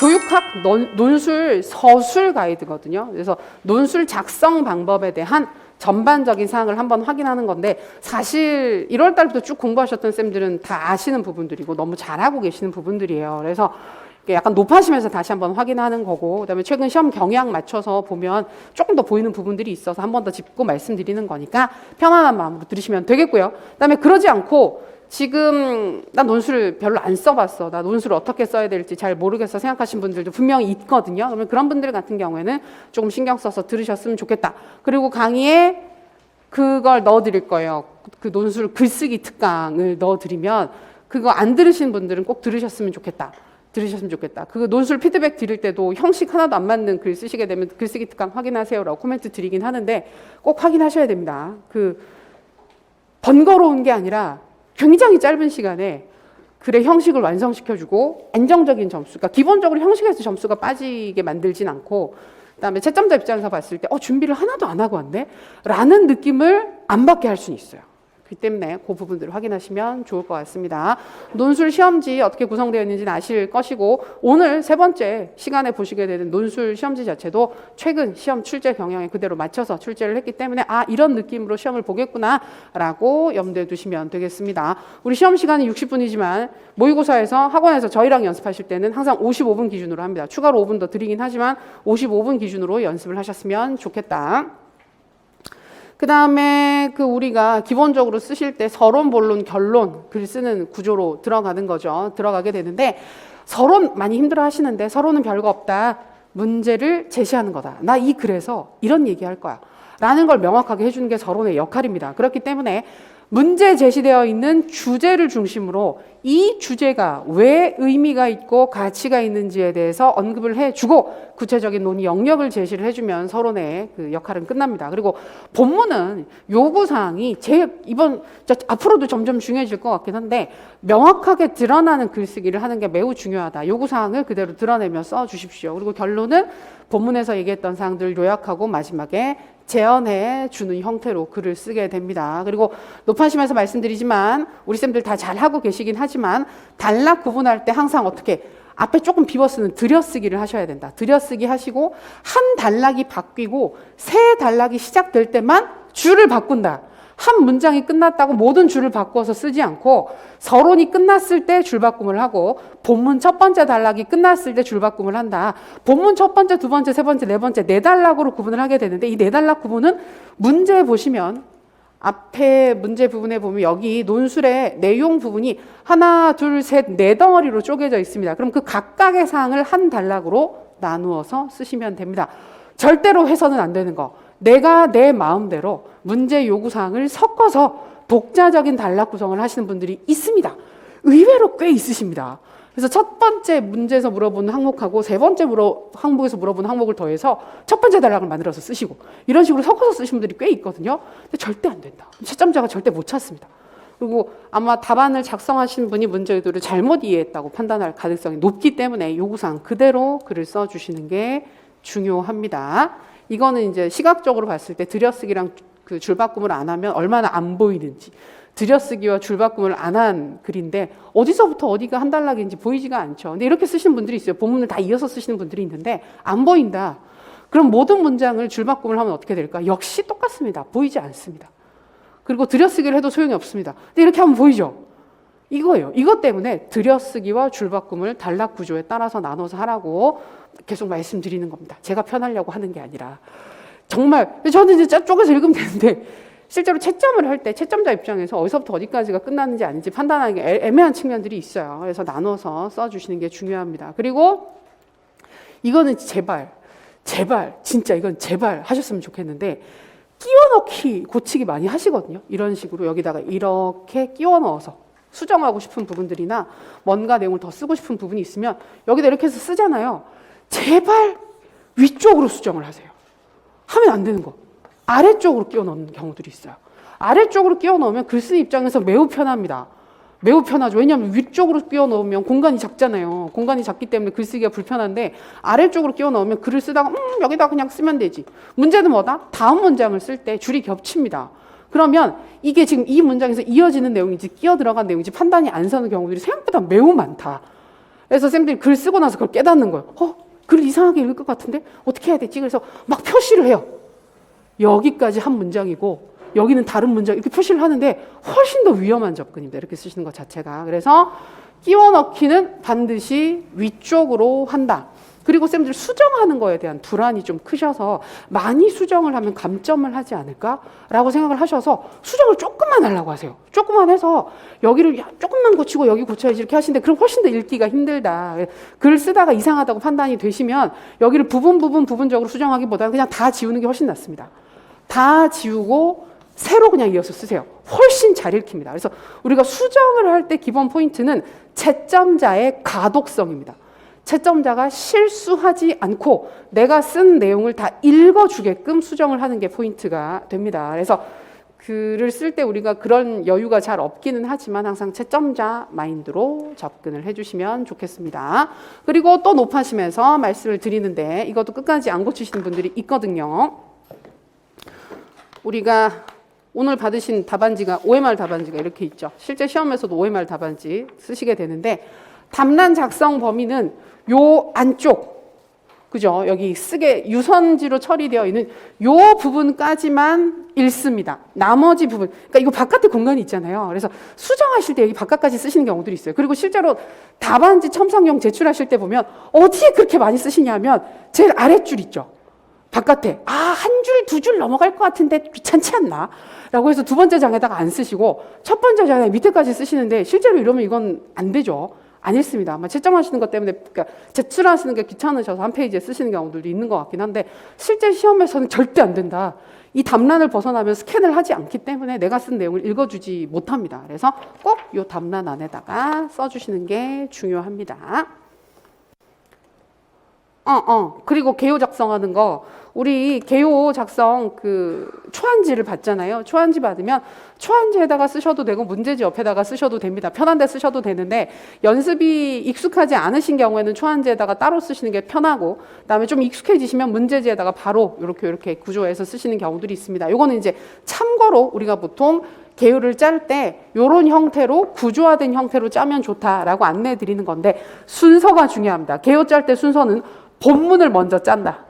교육학 논, 논술 서술 가이드거든요. 그래서 논술 작성 방법에 대한 전반적인 사항을 한번 확인하는 건데 사실 1월 달부터 쭉 공부하셨던 쌤들은 다 아시는 부분들이고 너무 잘하고 계시는 부분들이에요. 그래서 약간 높아지면서 다시 한번 확인하는 거고 그다음에 최근 시험 경향 맞춰서 보면 조금 더 보이는 부분들이 있어서 한 번 더 짚고 말씀드리는 거니까 편안한 마음으로 들으시면 되겠고요. 그다음에 그러지 않고 지금 나 논술을 별로 안 써봤어. 나 논술을 어떻게 써야 될지 잘 모르겠어 생각하신 분들도 분명히 있거든요. 그러면 그런 분들 같은 경우에는 조금 신경 써서 들으셨으면 좋겠다. 그리고 강의에 그걸 넣어드릴 거예요. 그 논술 글쓰기 특강을 넣어드리면 그거 안 들으신 분들은 꼭 들으셨으면 좋겠다. 들으셨으면 좋겠다. 그 논술 피드백 드릴 때도 형식 하나도 안 맞는 글 쓰시게 되면 글쓰기 특강 확인하세요라고 코멘트 드리긴 하는데 꼭 확인하셔야 됩니다. 그 번거로운 게 아니라 굉장히 짧은 시간에 글의 형식을 완성시켜주고 안정적인 점수, 그러니까 기본적으로 형식에서 점수가 빠지게 만들진 않고 그다음에 채점자 입장에서 봤을 때 어, 준비를 하나도 안 하고 왔네? 라는 느낌을 안 받게 할 수는 있어요. 그렇기 때문에 그 부분들을 확인하시면 좋을 것 같습니다. 논술 시험지 어떻게 구성되어 있는지는 아실 것이고 오늘 세 번째 시간에 보시게 되는 논술 시험지 자체도 최근 시험 출제 경향에 그대로 맞춰서 출제를 했기 때문에 아 이런 느낌으로 시험을 보겠구나라고 염두에 두시면 되겠습니다. 우리 시험 시간이 60분이지만 모의고사에서 학원에서 저희랑 연습하실 때는 항상 55분 기준으로 합니다. 추가로 5분 더 드리긴 하지만 55분 기준으로 연습을 하셨으면 좋겠다. 그 다음에 그 우리가 기본적으로 쓰실 때 서론, 본론, 결론 글 쓰는 구조로 들어가는 거죠. 들어가게 되는데 서론 많이 힘들어 하시는데 서론은 별거 없다. 문제를 제시하는 거다. 나 이 글에서 이런 얘기 할 거야. 라는 걸 명확하게 해주는 게 서론의 역할입니다. 그렇기 때문에 문제 제시되어 있는 주제를 중심으로 이 주제가 왜 의미가 있고 가치가 있는지에 대해서 언급을 해주고 구체적인 논의 영역을 제시를 해주면 서론의 그 역할은 끝납니다. 그리고 본문은 요구사항이 제 이번 저 앞으로도 점점 중요해질 것 같긴 한데 명확하게 드러나는 글쓰기를 하는 게 매우 중요하다. 요구사항을 그대로 드러내며 써 주십시오. 그리고 결론은 본문에서 얘기했던 사항들 요약하고 마지막에 재현해 주는 형태로 글을 쓰게 됩니다. 그리고 높아심에서 말씀드리지만 우리 쌤들 다 잘하고 계시긴 하지만 단락 구분할 때 항상 어떻게 앞에 조금 비워 쓰는 들여쓰기를 하셔야 된다. 들여쓰기 하시고 한 단락이 바뀌고 새 단락이 시작될 때만 줄을 바꾼다. 한 문장이 끝났다고 모든 줄을 바꿔서 쓰지 않고 서론이 끝났을 때 줄바꿈을 하고 본문 첫 번째 단락이 끝났을 때 줄바꿈을 한다. 본문 첫 번째, 두 번째, 세 번째, 네 번째 네 단락으로 구분을 하게 되는데 이 네 단락 구분은 문제 보시면 앞에 문제 부분에 보면 여기 논술의 내용 부분이 하나, 둘, 셋, 네 덩어리로 쪼개져 있습니다. 그럼 그 각각의 사항을 한 단락으로 나누어서 쓰시면 됩니다. 절대로 해서는 안 되는 거. 내가 내 마음대로 문제 요구 사항을 섞어서 독자적인 단락 구성을 하시는 분들이 있습니다. 의외로 꽤 있으십니다. 그래서 첫 번째 문제에서 물어본 항목하고 세 번째 물어, 항목에서 물어본 항목을 더해서 첫 번째 단락을 만들어서 쓰시고 이런 식으로 섞어서 쓰신 분들이 꽤 있거든요. 근데 절대 안 된다. 채점자가 절대 못 찾습니다. 그리고 아마 답안을 작성하신 분이 문제 의도를 잘못 이해했다고 판단할 가능성이 높기 때문에 요구사항 그대로 글을 써주시는 게 중요합니다. 이거는 이제 시각적으로 봤을 때 들여쓰기랑 그 줄바꿈을 안 하면 얼마나 안 보이는지 들여쓰기와 줄바꿈을 안 한 글인데 어디서부터 어디가 한 단락인지 보이지가 않죠. 근데 이렇게 쓰시는 분들이 있어요. 본문을 다 이어서 쓰시는 분들이 있는데 안 보인다. 그럼 모든 문장을 줄바꿈을 하면 어떻게 될까? 역시 똑같습니다. 보이지 않습니다. 그리고 들여쓰기를 해도 소용이 없습니다. 근데 이렇게 하면 보이죠? 이거예요. 이것 때문에 들여쓰기와 줄바꿈을 단락 구조에 따라서 나눠서 하라고 계속 말씀드리는 겁니다. 제가 편하려고 하는 게 아니라. 정말, 저는 이제 쪼개서 읽으면 되는데, 실제로 채점을 할 때 채점자 입장에서 어디서부터 어디까지가 끝났는지 아닌지 판단하는 게 애- 애매한 측면들이 있어요. 그래서 나눠서 써주시는 게 중요합니다. 그리고 이거는 제발, 제발, 진짜 이건 제발 하셨으면 좋겠는데, 끼워 넣기 고치기 많이 하시거든요. 이런 식으로 여기다가 이렇게 끼워 넣어서 수정하고 싶은 부분들이나 뭔가 내용을 더 쓰고 싶은 부분이 있으면 여기다 이렇게 해서 쓰잖아요. 제발 위쪽으로 수정을 하세요. 하면 안 되는 거. 아래쪽으로 끼워 넣는 경우들이 있어요. 아래쪽으로 끼워 넣으면 글 쓰는 입장에서 매우 편합니다. 매우 편하죠. 왜냐하면 위쪽으로 끼워 넣으면 공간이 작잖아요. 공간이 작기 때문에 글쓰기가 불편한데 아래쪽으로 끼워 넣으면 글을 쓰다가 음 여기다 그냥 쓰면 되지. 문제는 뭐다? 다음 문장을 쓸 때 줄이 겹칩니다. 그러면 이게 지금 이 문장에서 이어지는 내용인지 끼어 들어간 내용인지 판단이 안 서는 경우들이 생각보다 매우 많다. 그래서 쌤들이 글 쓰고 나서 그걸 깨닫는 거예요. 어, 글 이상하게 읽을 것 같은데 어떻게 해야 되지? 그래서 막 표시를 해요. 여기까지 한 문장이고 여기는 다른 문장 이렇게 표시를 하는데 훨씬 더 위험한 접근입니다. 이렇게 쓰시는 것 자체가. 그래서 끼워 넣기는 반드시 위쪽으로 한다. 그리고 쌤들 수정하는 거에 대한 불안이 좀 크셔서 많이 수정을 하면 감점을 하지 않을까라고 생각을 하셔서 수정을 조금만 하려고 하세요. 조금만 해서 여기를 야, 조금만 고치고 여기 고쳐야지 이렇게 하시는데 그럼 훨씬 더 읽기가 힘들다. 글 쓰다가 이상하다고 판단이 되시면 여기를 부분 부분 부분적으로 수정하기보다는 그냥 다 지우는 게 훨씬 낫습니다. 다 지우고 새로 그냥 이어서 쓰세요. 훨씬 잘 읽힙니다. 그래서 우리가 수정을 할 때 기본 포인트는 채점자의 가독성입니다. 채점자가 실수하지 않고 내가 쓴 내용을 다 읽어주게끔 수정을 하는 게 포인트가 됩니다. 그래서 글을 쓸 때 우리가 그런 여유가 잘 없기는 하지만 항상 채점자 마인드로 접근을 해주시면 좋겠습니다. 그리고 또 높아시면서 말씀을 드리는데 이것도 끝까지 안 고치시는 분들이 있거든요. 우리가 오늘 받으신 답안지가 OMR 답안지가 이렇게 있죠. 실제 시험에서도 OMR 답안지 쓰시게 되는데 답란 작성 범위는 요 안쪽 그죠? 여기 쓰게 유선지로 처리되어 있는 요 부분까지만 읽습니다. 나머지 부분, 그러니까 이거 바깥에 공간이 있잖아요. 그래서 수정하실 때 여기 바깥까지 쓰시는 경우들이 있어요. 그리고 실제로 답안지 첨삭용 제출하실 때 보면 어디에 그렇게 많이 쓰시냐면 제일 아랫줄 있죠. 바깥에 아 한 줄 두 줄 넘어갈 것 같은데 귀찮지 않나? 라고 해서 두 번째 장에다가 안 쓰시고 첫 번째 장에 밑에까지 쓰시는데 실제로 이러면 이건 안 되죠. 안 읽습니다. 아마 채점하시는 것 때문에 그러니까 제출하시는 게 귀찮으셔서 한 페이지에 쓰시는 경우들도 있는 것 같긴 한데 실제 시험에서는 절대 안 된다. 이 답란을 벗어나면 스캔을 하지 않기 때문에 내가 쓴 내용을 읽어주지 못합니다. 그래서 꼭 이 답란 안에다가 써주시는 게 중요합니다. 어, 어. 그리고 개요 작성하는 거. 우리 개요 작성 그 초안지를 받잖아요. 초안지 받으면 초안지에다가 쓰셔도 되고 문제지 옆에다가 쓰셔도 됩니다. 편한 데 쓰셔도 되는데 연습이 익숙하지 않으신 경우에는 초안지에다가 따로 쓰시는 게 편하고 그다음에 좀 익숙해지시면 문제지에다가 바로 이렇게 이렇게 구조해서 쓰시는 경우들이 있습니다. 요거는 이제 참고로 우리가 보통 개요를 짤 때 이런 형태로 구조화된 형태로 짜면 좋다라고 안내해 드리는 건데 순서가 중요합니다. 개요 짤 때 순서는 본문을 먼저 짠다.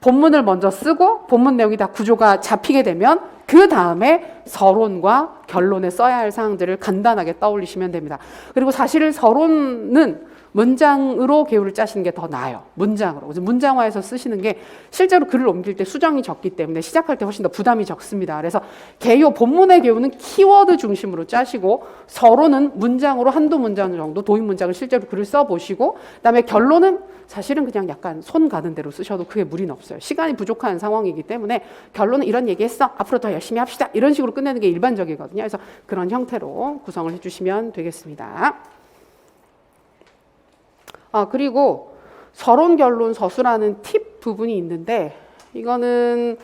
본문을 먼저 쓰고 본문 내용이 다 구조가 잡히게 되면 그 다음에 서론과 결론에 써야 할 사항들을 간단하게 떠올리시면 됩니다. 그리고 사실 서론은 문장으로 개요를 짜시는 게 더 나아요. 문장으로. 문장화해서 쓰시는 게 실제로 글을 옮길 때 수정이 적기 때문에 시작할 때 훨씬 더 부담이 적습니다. 그래서 개요, 본문의 개요는 키워드 중심으로 짜시고 서론은 문장으로 한두 문장 정도 도입 문장을 실제로 글을 써보시고 그다음에 결론은 사실은 그냥 약간 손 가는 대로 쓰셔도 크게 무리는 없어요. 시간이 부족한 상황이기 때문에 결론은 이런 얘기했어. 앞으로 더 열심히 합시다. 이런 식으로 끝내는 게 일반적이거든요. 그래서 그런 형태로 구성을 해주시면 되겠습니다. 아, 그리고 서론, 결론, 서술하는 팁 부분이 있는데 이거는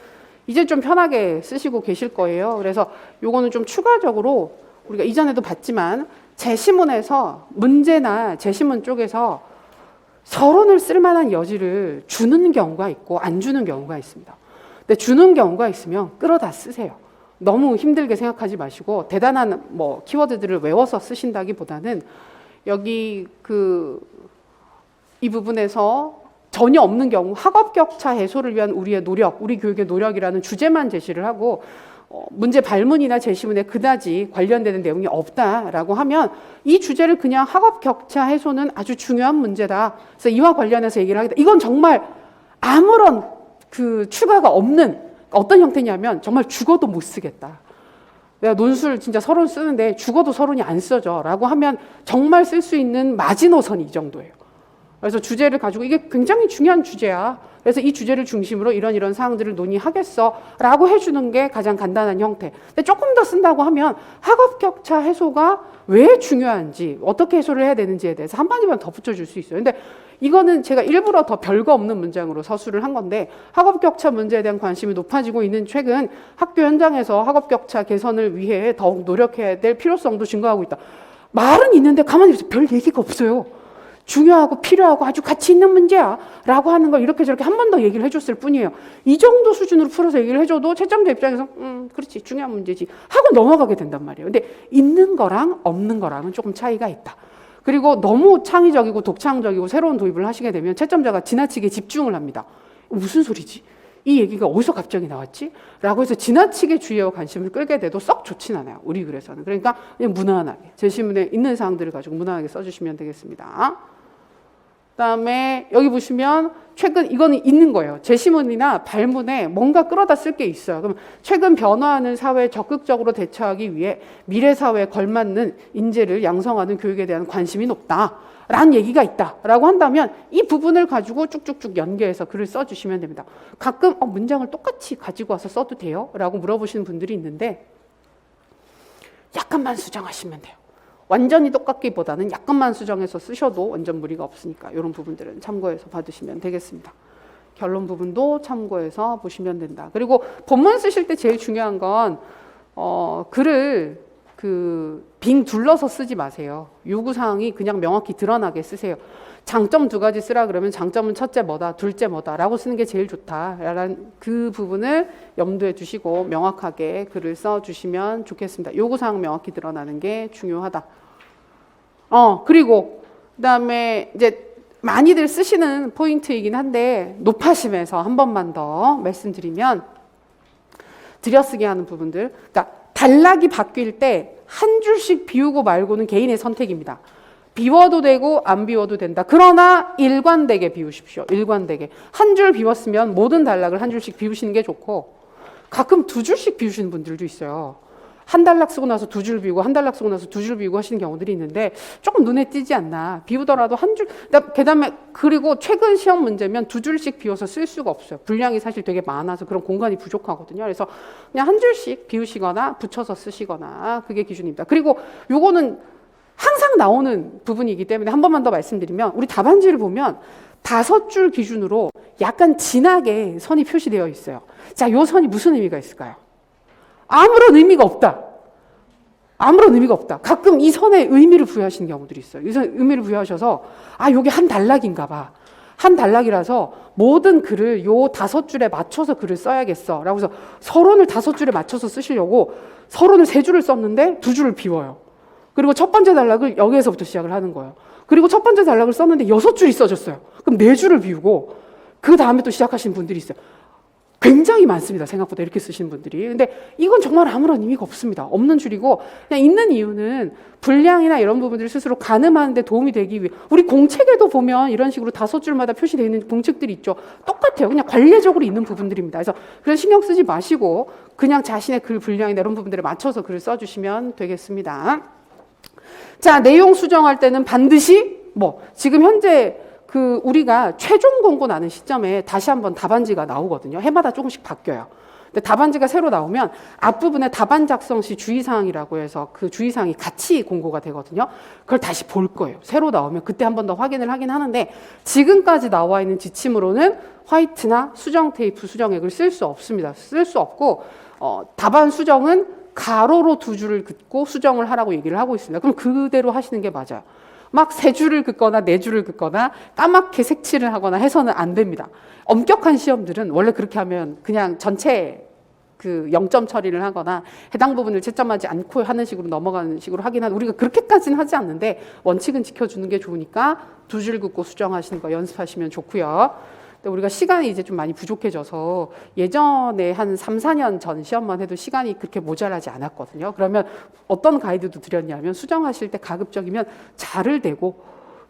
이제 좀 편하게 쓰시고 계실 거예요. 그래서 요거는 좀 추가적으로 우리가 이전에도 봤지만 제시문에서 문제나 제시문 쪽에서 서론을 쓸 만한 여지를 주는 경우가 있고 안 주는 경우가 있습니다. 근데 주는 경우가 있으면 끌어다 쓰세요. 너무 힘들게 생각하지 마시고 대단한 뭐 키워드들을 외워서 쓰신다기보다는 여기 그 이 부분에서 전혀 없는 경우 학업 격차 해소를 위한 우리의 노력, 우리 교육의 노력이라는 주제만 제시를 하고 어, 문제 발문이나 제시문에 그다지 관련되는 내용이 없다라고 하면 이 주제를 그냥 학업 격차 해소는 아주 중요한 문제다. 그래서 이와 관련해서 얘기를 하겠다. 이건 정말 아무런 그 추가가 없는 어떤 형태냐면 정말 죽어도 못 쓰겠다. 내가 논술 진짜 서론 쓰는데 죽어도 서론이 안 써져 라고 하면 정말 쓸 수 있는 마지노선이 이 정도예요. 그래서 주제를 가지고 이게 굉장히 중요한 주제야. 그래서 이 주제를 중심으로 이런 이런 사항들을 논의하겠어 라고 해주는 게 가장 간단한 형태. 근데 조금 더 쓴다고 하면 학업 격차 해소가 왜 중요한지 어떻게 해소를 해야 되는지에 대해서 한마디만 더 붙여줄 수 있어요. 근데 이거는 제가 일부러 더 별거 없는 문장으로 서술을 한 건데 학업 격차 문제에 대한 관심이 높아지고 있는 최근 학교 현장에서 학업 격차 개선을 위해 더욱 노력해야 될 필요성도 증가하고 있다. 말은 있는데 가만히 있어요. 별 얘기가 없어요. 중요하고 필요하고 아주 가치 있는 문제야. 라고 하는 걸 이렇게 저렇게 한 번 더 얘기를 해줬을 뿐이에요. 이 정도 수준으로 풀어서 얘기를 해줘도 채점자 입장에서, 음, 그렇지. 중요한 문제지. 하고 넘어가게 된단 말이에요. 근데 있는 거랑 없는 거랑은 조금 차이가 있다. 그리고 너무 창의적이고 독창적이고 새로운 도입을 하시게 되면 채점자가 지나치게 집중을 합니다. 무슨 소리지? 이 얘기가 어디서 갑자기 나왔지? 라고 해서 지나치게 주의와 관심을 끌게 돼도 썩 좋진 않아요. 우리 글에서는. 그러니까 그냥 무난하게 제시문에 있는 사항들을 가지고 무난하게 써주시면 되겠습니다. 그다음에 여기 보시면 최근 이거는 있는 거예요. 제시문이나 발문에 뭔가 끌어다 쓸 게 있어요. 그럼 최근 변화하는 사회에 적극적으로 대처하기 위해 미래 사회에 걸맞는 인재를 양성하는 교육에 대한 관심이 높다. 라는 얘기가 있다라고 한다면 이 부분을 가지고 쭉쭉쭉 연계해서 글을 써주시면 됩니다. 가끔 어, 문장을 똑같이 가지고 와서 써도 돼요? 라고 물어보시는 분들이 있는데 약간만 수정하시면 돼요. 완전히 똑같기보다는 약간만 수정해서 쓰셔도 완전 무리가 없으니까 이런 부분들은 참고해서 받으시면 되겠습니다. 결론 부분도 참고해서 보시면 된다. 그리고 본문 쓰실 때 제일 중요한 건 어, 글을 그 빙 둘러서 쓰지 마세요. 요구 사항이 그냥 명확히 드러나게 쓰세요. 장점 두 가지 쓰라 그러면 장점은 첫째 뭐다, 둘째 뭐다라고 쓰는 게 제일 좋다라는 그 부분을 염두에 두시고 명확하게 글을 써 주시면 좋겠습니다. 요구 사항 명확히 드러나는 게 중요하다. 어, 그리고 그다음에 이제 많이들 쓰시는 포인트이긴 한데 높아심에서 한 번만 더 말씀드리면 들여쓰기 하는 부분들. 그러니까 단락이 바뀔 때 한 줄씩 비우고 말고는 개인의 선택입니다. 비워도 되고 안 비워도 된다. 그러나 일관되게 비우십시오. 일관되게. 한 줄 비웠으면 모든 단락을 한 줄씩 비우시는 게 좋고 가끔 두 줄씩 비우시는 분들도 있어요. 한 단락 쓰고 나서 두 줄 비우고 한 단락 쓰고 나서 두 줄 비우고 하시는 경우들이 있는데 조금 눈에 띄지 않나 비우더라도 한 줄. 그다음에 그리고 최근 시험 문제면 두 줄씩 비워서 쓸 수가 없어요. 분량이 사실 되게 많아서 그런 공간이 부족하거든요. 그래서 그냥 한 줄씩 비우시거나 붙여서 쓰시거나 그게 기준입니다. 그리고 요거는 항상 나오는 부분이기 때문에 한 번만 더 말씀드리면 우리 답안지를 보면 다섯 줄 기준으로 약간 진하게 선이 표시되어 있어요. 자, 요 선이 무슨 의미가 있을까요? 아무런 의미가 없다. 아무런 의미가 없다. 가끔 이 선에 의미를 부여하시는 경우들이 있어요. 이 선에 의미를 부여하셔서 아, 요게 한 단락인가 봐. 한 단락이라서 모든 글을 요 다섯 줄에 맞춰서 글을 써야겠어. 라고 해서 서론을 다섯 줄에 맞춰서 쓰시려고 서론을 세 줄을 썼는데 두 줄을 비워요. 그리고 첫 번째 단락을 여기에서부터 시작을 하는 거예요. 그리고 첫 번째 단락을 썼는데 여섯 줄이 써졌어요. 그럼 네 줄을 비우고 그 다음에 또 시작하시는 분들이 있어요. 굉장히 많습니다. 생각보다 이렇게 쓰시는 분들이. 근데 이건 정말 아무런 의미가 없습니다. 없는 줄이고 그냥 있는 이유는 분량이나 이런 부분들을 스스로 가늠하는데 도움이 되기 위해 우리 공책에도 보면 이런 식으로 다섯 줄마다 표시되어 있는 공책들이 있죠. 똑같아요. 그냥 관례적으로 있는 부분들입니다. 그래서 그런 신경 쓰지 마시고 그냥 자신의 글 분량이나 이런 부분들에 맞춰서 글을 써주시면 되겠습니다. 자, 내용 수정할 때는 반드시 뭐 지금 현재 그 우리가 최종 공고 나는 시점에 다시 한번 답안지가 나오거든요. 해마다 조금씩 바뀌어요. 근데 답안지가 새로 나오면 앞부분에 답안 작성 시 주의사항이라고 해서 그 주의사항이 같이 공고가 되거든요. 그걸 다시 볼 거예요. 새로 나오면 그때 한 번 더 확인을 하긴 하는데 지금까지 나와 있는 지침으로는 화이트나 수정 테이프 수정액을 쓸 수 없습니다. 쓸 수 없고 어, 답안 수정은 가로로 두 줄을 긋고 수정을 하라고 얘기를 하고 있습니다. 그럼 그대로 하시는 게 맞아요. 막 세 줄을 긋거나 네 줄을 긋거나 까맣게 색칠을 하거나 해서는 안 됩니다. 엄격한 시험들은 원래 그렇게 하면 그냥 전체 그 0점 처리를 하거나 해당 부분을 채점하지 않고 하는 식으로 넘어가는 식으로 하긴 한 우리가 그렇게까지는 하지 않는데 원칙은 지켜주는 게 좋으니까 두 줄 긋고 수정하시는 거 연습하시면 좋고요. 근데 우리가 시간이 이제 좀 많이 부족해져서 예전에 한 3, 4년 전 시험만 해도 시간이 그렇게 모자라지 않았거든요. 그러면 어떤 가이드도 드렸냐면 수정하실 때 가급적이면 자를 대고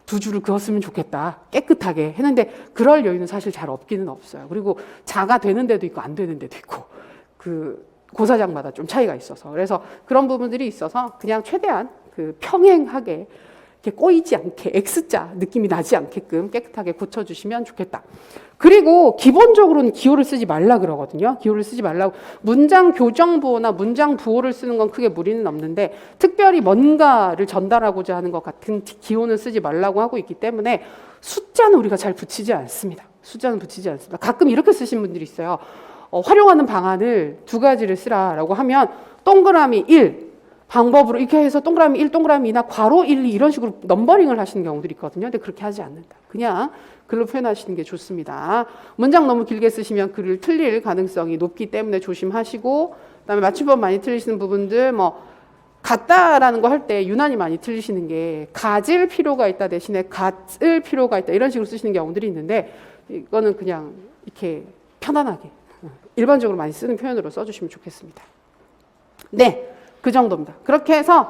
두 줄을 그었으면 좋겠다. 깨끗하게 했는데 그럴 여유는 사실 잘 없기는 없어요. 그리고 자가 되는 데도 있고 안 되는 데도 있고 그 고사장마다 좀 차이가 있어서 그래서 그런 부분들이 있어서 그냥 최대한 그 평행하게 이렇게 꼬이지 않게 X자 느낌이 나지 않게끔 깨끗하게 고쳐주시면 좋겠다. 그리고 기본적으로는 기호를 쓰지 말라 그러거든요. 기호를 쓰지 말라고 문장 교정 부호나 문장 부호를 쓰는 건 크게 무리는 없는데 특별히 뭔가를 전달하고자 하는 것 같은 기호는 쓰지 말라고 하고 있기 때문에 숫자는 우리가 잘 붙이지 않습니다. 숫자는 붙이지 않습니다. 가끔 이렇게 쓰신 분들이 있어요. 어, 활용하는 방안을 두 가지를 쓰라라고 하면 동그라미 1 방법으로 이렇게 해서 동그라미 1, 동그라미나 괄호 1, 2 이런 식으로 넘버링을 하시는 경우들이 있거든요. 근데 그렇게 하지 않는다. 그냥 글로 표현하시는 게 좋습니다. 문장 너무 길게 쓰시면 글을 틀릴 가능성이 높기 때문에 조심하시고 그다음에 맞춤법 많이 틀리시는 부분들 뭐 같다라는 거 할 때 유난히 많이 틀리시는 게 가질 필요가 있다 대신에 갓을 필요가 있다 이런 식으로 쓰시는 경우들이 있는데 이거는 그냥 이렇게 편안하게 어, 일반적으로 많이 쓰는 표현으로 써주시면 좋겠습니다. 네. 그 정도입니다. 그렇게 해서